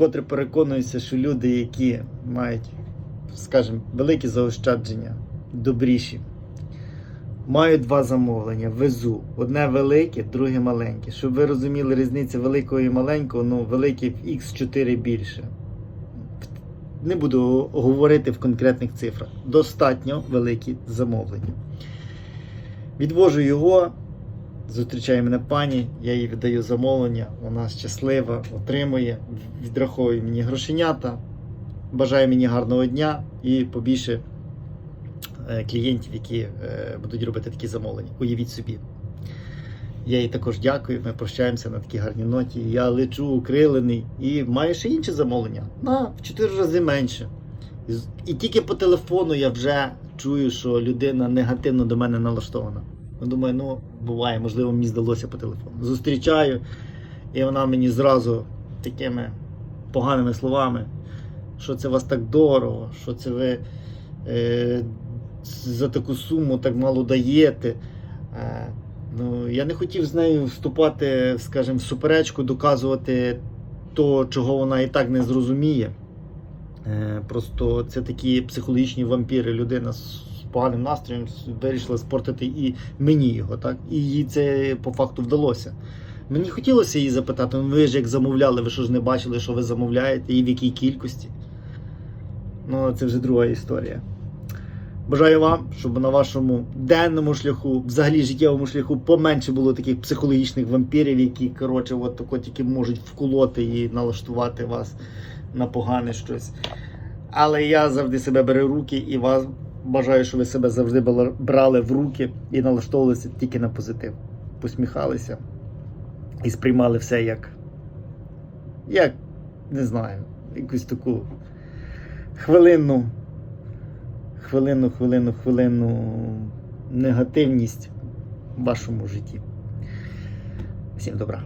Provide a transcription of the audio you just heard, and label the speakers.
Speaker 1: вкотре переконуюся, що люди, які мають, скажімо, великі заощадження, добріші, мають два замовлення, везу. Одне велике, друге маленьке. Щоб ви розуміли різницю великого і маленького, ну велике в X4 більше. Не буду говорити в конкретних цифрах. Достатньо великі замовлення. Відвожу його, зустрічає мене пані, я їй віддаю замовлення, вона щаслива, отримує, відраховує мені грошенята, бажає мені гарного дня і побільше е, клієнтів, які е, будуть робити такі замовлення. Уявіть собі. Я їй також дякую. Ми прощаємося на такій гарній ноті. Я лечу укрилений і маю ще інше замовлення на в 4 рази менше. І тільки по телефону я вже чую, що людина негативно до мене налаштована. Я думаю, ну буває, можливо, мені здалося по телефону. Зустрічаю, і вона мені зразу такими поганими словами, що це вас так дорого, що це ви е, за таку суму так мало даєте. Е, ну, я не хотів з нею вступати, скажімо, в суперечку, доказувати то, чого вона і так не зрозуміє. Е, просто це такі психологічні вампіри. Людина поганим настроєм вирішила спортити і мені його, так? І їй це по факту вдалося. Мені хотілося її запитати, ну ви ж як замовляли, ви що ж не бачили, що ви замовляєте і в якій кількості. Ну, це вже друга історія. Бажаю вам, щоб на вашому денному шляху, взагалі життєвому шляху, поменше було таких психологічних вампірів, які, коротше, от тако тільки можуть вколоти і налаштувати вас на погане щось. Але я завжди себе беру руки і вас бажаю, щоб ви себе завжди брали в руки і налаштовувалися тільки на позитив. Посміхалися і сприймали все як, як не знаю, якусь таку хвилинну, хвилинну, хвилинну, хвилинну негативність в вашому житті. Всім добра.